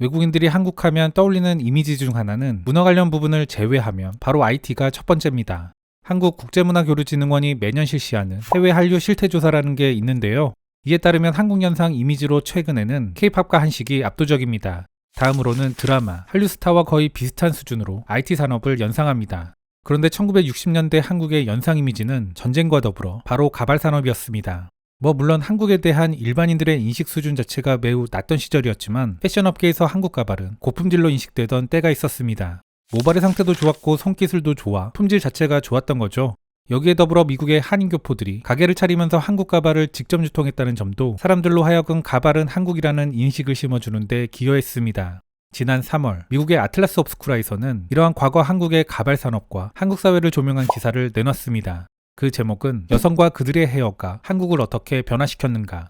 외국인들이 한국 하면 떠올리는 이미지 중 하나는 문화 관련 부분을 제외하면 바로 IT가 첫 번째입니다. 한국 국제문화교류진흥원이 매년 실시하는 해외 한류 실태조사라는 게 있는데요. 이에 따르면 한국 연상 이미지로 최근에는 K-팝과 한식이 압도적입니다. 다음으로는 드라마, 한류 스타와 거의 비슷한 수준으로 IT 산업을 연상합니다. 그런데 1960년대 한국의 연상 이미지는 전쟁과 더불어 바로 가발 산업이었습니다. 뭐 물론 한국에 대한 일반인들의 인식 수준 자체가 매우 낮던 시절이었지만 패션 업계에서 한국 가발은 고품질로 인식되던 때가 있었습니다. 모발의 상태도 좋았고 손기술도 좋아 품질 자체가 좋았던 거죠. 여기에 더불어 미국의 한인교포들이 가게를 차리면서 한국 가발을 직접 유통했다는 점도 사람들로 하여금 가발은 한국이라는 인식을 심어주는 데 기여했습니다. 지난 3월 미국의 아틀라스 옵스쿠라에서는 이러한 과거 한국의 가발 산업과 한국 사회를 조명한 기사를 내놨습니다. 그 제목은 여성과 그들의 헤어가 한국을 어떻게 변화시켰는가.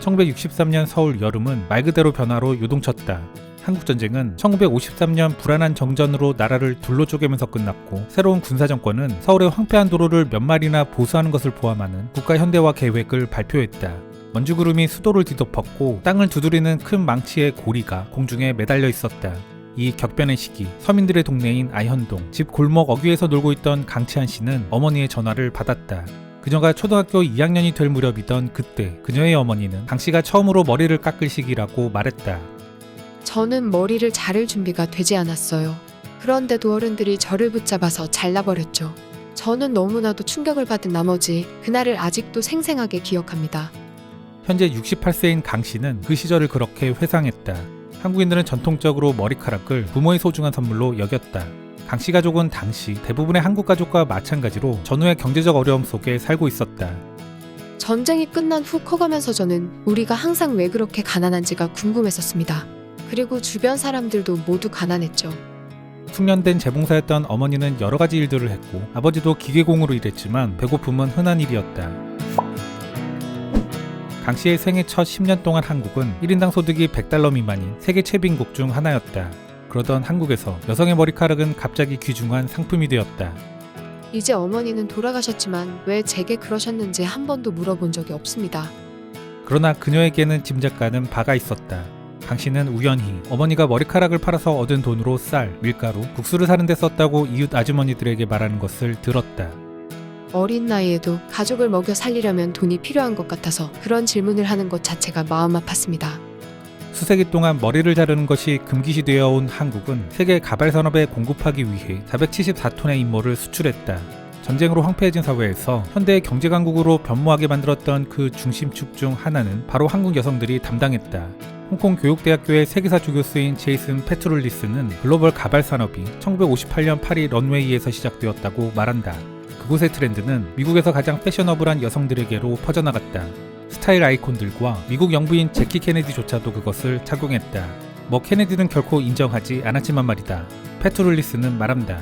1963년 서울 여름은 말 그대로 변화로 요동쳤다. 한국전쟁은 1953년 불안한 정전으로 나라를 둘로 쪼개면서 끝났고 새로운 군사정권은 서울의 황폐한 도로를 몇 마리나 보수하는 것을 포함하는 국가 현대화 계획을 발표했다. 먼지구름이 수도를 뒤덮었고 땅을 두드리는 큰 망치의 고리가 공중에 매달려 있었다. 이 격변의 시기 서민들의 동네인 아현동 집 골목 어귀에서 놀고 있던 강치한 씨는 어머니의 전화를 받았다. 그녀가 초등학교 2학년이 될 무렵이던 그때 그녀의 어머니는 강 씨가 처음으로 머리를 깎을 시기라고 말했다. 저는 머리를 자를 준비가 되지 않았어요. 그런데도 어른들이 저를 붙잡아서 잘라버렸죠. 저는 너무나도 충격을 받은 나머지 그날을 아직도 생생하게 기억합니다. 현재 68세인 강 씨는 그 시절을 그렇게 회상했다. 한국인들은 전통적으로 머리카락을 부모의 소중한 선물로 여겼다. 강씨 가족은 당시 대부분의 한국 가족과 마찬가지로 전후의 경제적 어려움 속에 살고 있었다. 전쟁이 끝난 후 커가면서 저는 우리가 항상 왜 그렇게 가난한지가 궁금했었습니다. 그리고 주변 사람들도 모두 가난했죠. 숙련된 재봉사였던 어머니는 여러 가지 일들을 했고 아버지도 기계공으로 일했지만 배고픔은 흔한 일이었다. 강 씨의 생애 첫 10년 동안 한국은 1인당 소득이 100달러 미만인 세계 최빈국 중 하나였다. 그러던 한국에서 여성의 머리카락은 갑자기 귀중한 상품이 되었다. 이제 어머니는 돌아가셨지만 왜 제게 그러셨는지 한 번도 물어본 적이 없습니다. 그러나 그녀에게는 짐작가는 바가 있었다. 강 씨는 우연히 어머니가 머리카락을 팔아서 얻은 돈으로 쌀, 밀가루, 국수를 사는 데 썼다고 이웃 아주머니들에게 말하는 것을 들었다. 어린 나이에도 가족을 먹여 살리려면 돈이 필요한 것 같아서 그런 질문을 하는 것 자체가 마음 아팠습니다. 수세기 동안 머리를 자르는 것이 금기시 되어 온 한국은 세계 가발 산업에 공급하기 위해 474톤의 인모를 수출했다. 전쟁으로 황폐해진 사회에서 현대의 경제 강국으로 변모하게 만들었던 그 중심축 중 하나는 바로 한국 여성들이 담당했다. 홍콩 교육대학교의 세계사 조교수인 제이슨 페트롤리스는 글로벌 가발 산업이 1958년 파리 런웨이에서 시작되었다고 말한다. 그곳의 트렌드는 미국에서 가장 패셔너블한 여성들에게로 퍼져나갔다. 스타일 아이콘들과 미국 영부인 제키 케네디조차도 그것을 착용했다. 뭐 케네디는 결코 인정하지 않았지만 말이다. 페트롤리스는 말한다.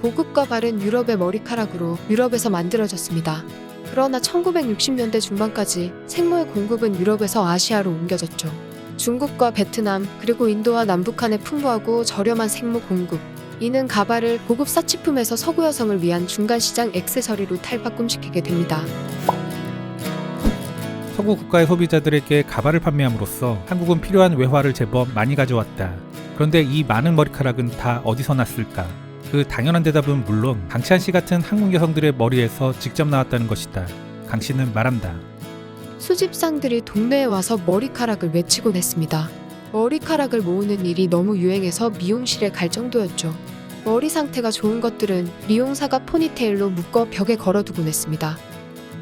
고급과 바른 유럽의 머리카락으로 유럽에서 만들어졌습니다. 그러나 1960년대 중반까지 생모의 공급은 유럽에서 아시아로 옮겨졌죠. 중국과 베트남 그리고 인도와 남북한의 풍부하고 저렴한 생모 공급. 이는 가발을 고급 사치품에서 서구 여성을 위한 중간 시장 액세서리로 탈바꿈시키게 됩니다. 서구 국가의 소비자들에게 가발을 판매함으로써 한국은 필요한 외화를 제법 많이 가져왔다. 그런데 이 많은 머리카락은 다 어디서 났을까? 그 당연한 대답은 물론 강치한 씨 같은 한국 여성들의 머리에서 직접 나왔다는 것이다. 강 씨는 말한다. 수집상들이 동네에 와서 머리카락을 외치곤 했습니다. 머리카락을 모으는 일이 너무 유행해서 미용실에 갈 정도였죠. 머리 상태가 좋은 것들은 미용사가 포니테일로 묶어 벽에 걸어두곤 했습니다.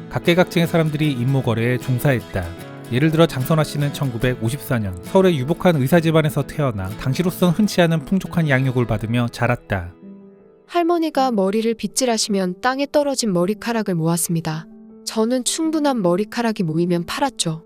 각계각층의 사람들이 임모 거래에 종사했다. 예를 들어 장선화 씨는 1954년 서울의 유복한 의사 집안에서 태어나 당시로선 흔치 않은 풍족한 양육을 받으며 자랐다. 할머니가 머리를 빗질하시면 땅에 떨어진 머리카락을 모았습니다. 저는 충분한 머리카락이 모이면 팔았죠.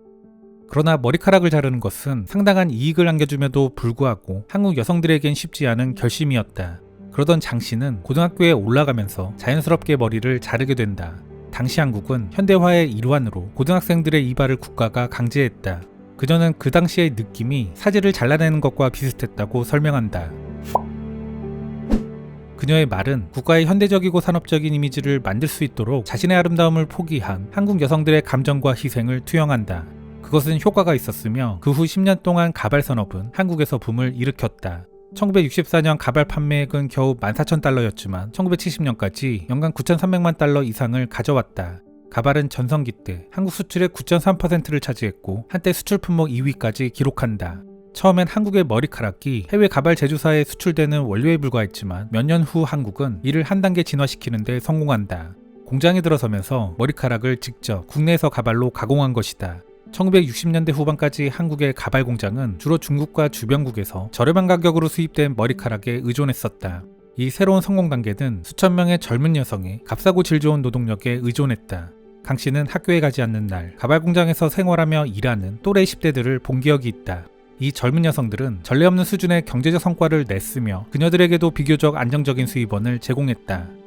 그러나 머리카락을 자르는 것은 상당한 이익을 안겨줌에도 불구하고 한국 여성들에겐 쉽지 않은 결심이었다. 그러던 장 씨는 고등학교에 올라가면서 자연스럽게 머리를 자르게 된다. 당시 한국은 현대화의 일환으로 고등학생들의 이발을 국가가 강제했다. 그녀는 그 당시의 느낌이 사지를 잘라내는 것과 비슷했다고 설명한다. 그녀의 말은 국가의 현대적이고 산업적인 이미지를 만들 수 있도록 자신의 아름다움을 포기한 한국 여성들의 감정과 희생을 투영한다. 그것은 효과가 있었으며 그 후 10년 동안 가발 산업은 한국에서 붐을 일으켰다. 1964년 가발 판매액은 겨우 14,000달러였지만 1970년까지 연간 9,300만 달러 이상을 가져왔다. 가발은 전성기 때 한국 수출의 9.3%를 차지했고 한때 수출 품목 2위까지 기록한다. 처음엔 한국의 머리카락이 해외 가발 제조사에 수출되는 원료에 불과했지만 몇 년 후 한국은 이를 한 단계 진화시키는 데 성공한다. 공장에 들어서면서 머리카락을 직접 국내에서 가발로 가공한 것이다. 1960년대 후반까지 한국의 가발 공장은 주로 중국과 주변국에서 저렴한 가격으로 수입된 머리카락에 의존했었다. 이 새로운 성공 단계는 수천 명의 젊은 여성이 값싸고 질 좋은 노동력에 의존했다. 강 씨는 학교에 가지 않는 날 가발 공장에서 생활하며 일하는 또래 10대들을 본 기억이 있다. 이 젊은 여성들은 전례 없는 수준의 경제적 성과를 냈으며 그녀들에게도 비교적 안정적인 수입원을 제공했다.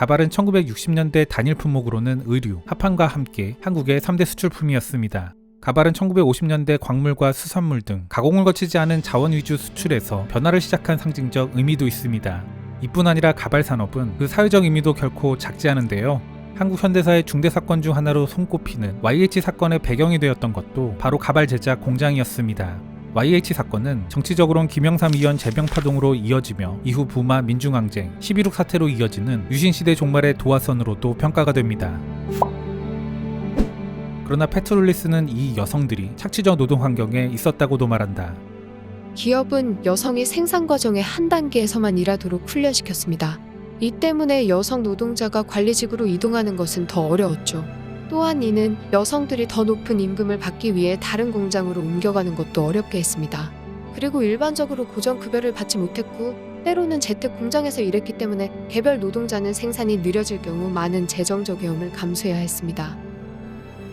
가발은 1960년대 단일 품목으로는 의류, 합판과 함께 한국의 3대 수출품이었습니다. 가발은 1950년대 광물과 수산물 등 가공을 거치지 않은 자원 위주 수출에서 변화를 시작한 상징적 의미도 있습니다. 이뿐 아니라 가발 산업은 그 사회적 의미도 결코 작지 않은데요. 한국 현대사의 중대 사건 중 하나로 손꼽히는 YH 사건의 배경이 되었던 것도 바로 가발 제작 공장이었습니다. YH 사건은 정치적으론 김영삼 의원 재병 파동으로 이어지며 이후 부마 민중항쟁, 11.6 사태로 이어지는 유신시대 종말의 도화선으로도 평가가 됩니다. 그러나 페트롤리스는 이 여성들이 착취적 노동 환경에 있었다고도 말한다. 기업은 여성이 생산 과정의 한 단계에서만 일하도록 훈련시켰습니다. 이 때문에 여성 노동자가 관리직으로 이동하는 것은 더 어려웠죠. 또한 이는 여성들이 더 높은 임금을 받기 위해 다른 공장으로 옮겨가는 것도 어렵게 했습니다. 그리고 일반적으로 고정급여를 받지 못했고 때로는 재택 공장에서 일했기 때문에 개별 노동자는 생산이 느려질 경우 많은 재정적 위험을 감수해야 했습니다.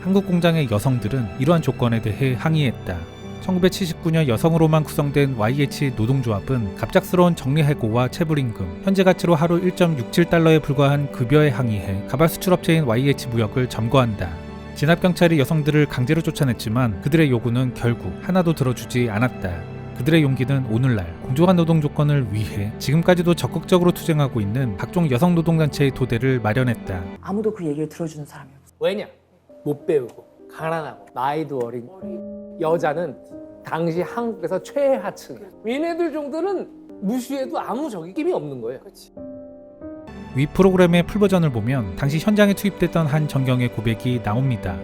한국 공장의 여성들은 이러한 조건에 대해 항의했다. 1979년 여성으로만 구성된 YH 노동조합은 갑작스러운 정리해고와 체불임금, 현재 가치로 하루 1.67달러에 불과한 급여에 항의해 가발 수출업체인 YH 무역을 점거한다. 진압경찰이 여성들을 강제로 쫓아냈지만 그들의 요구는 결국 하나도 들어주지 않았다. 그들의 용기는 오늘날 공정한 노동 조건을 위해 지금까지도 적극적으로 투쟁하고 있는 각종 여성 노동단체의 토대를 마련했다. 아무도 그 얘기를 들어주는 사람이 없어. 왜냐? 못 배우고 가난하고 나이도 어린 여자는 당시 한국에서 최하층이야. 얘네들 정도는 무시해도 아무 저기 힘이 없는 거예요. 위 프로그램의 풀버전을 보면 당시 현장에 투입됐던 한 전경의 고백이 나옵니다.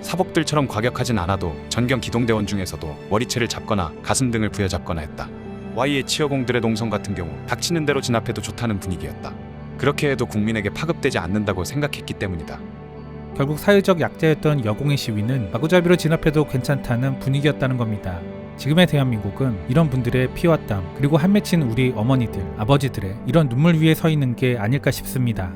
사복들처럼 과격하진 않아도 전경 기동대원 중에서도 머리채를 잡거나 가슴 등을 부여잡거나 했다. Y의 치어공들의 농성 같은 경우 닥치는 대로 진압해도 좋다는 분위기였다. 그렇게 해도 국민에게 파급되지 않는다고 생각했기 때문이다. 결국 사회적 약자였던 여공의 시위는 마구잡이로 진압해도 괜찮다는 분위기였다는 겁니다. 지금의 대한민국은 이런 분들의 피와 땀 그리고 한 맺힌 우리 어머니들, 아버지들의 이런 눈물 위에 서 있는 게 아닐까 싶습니다.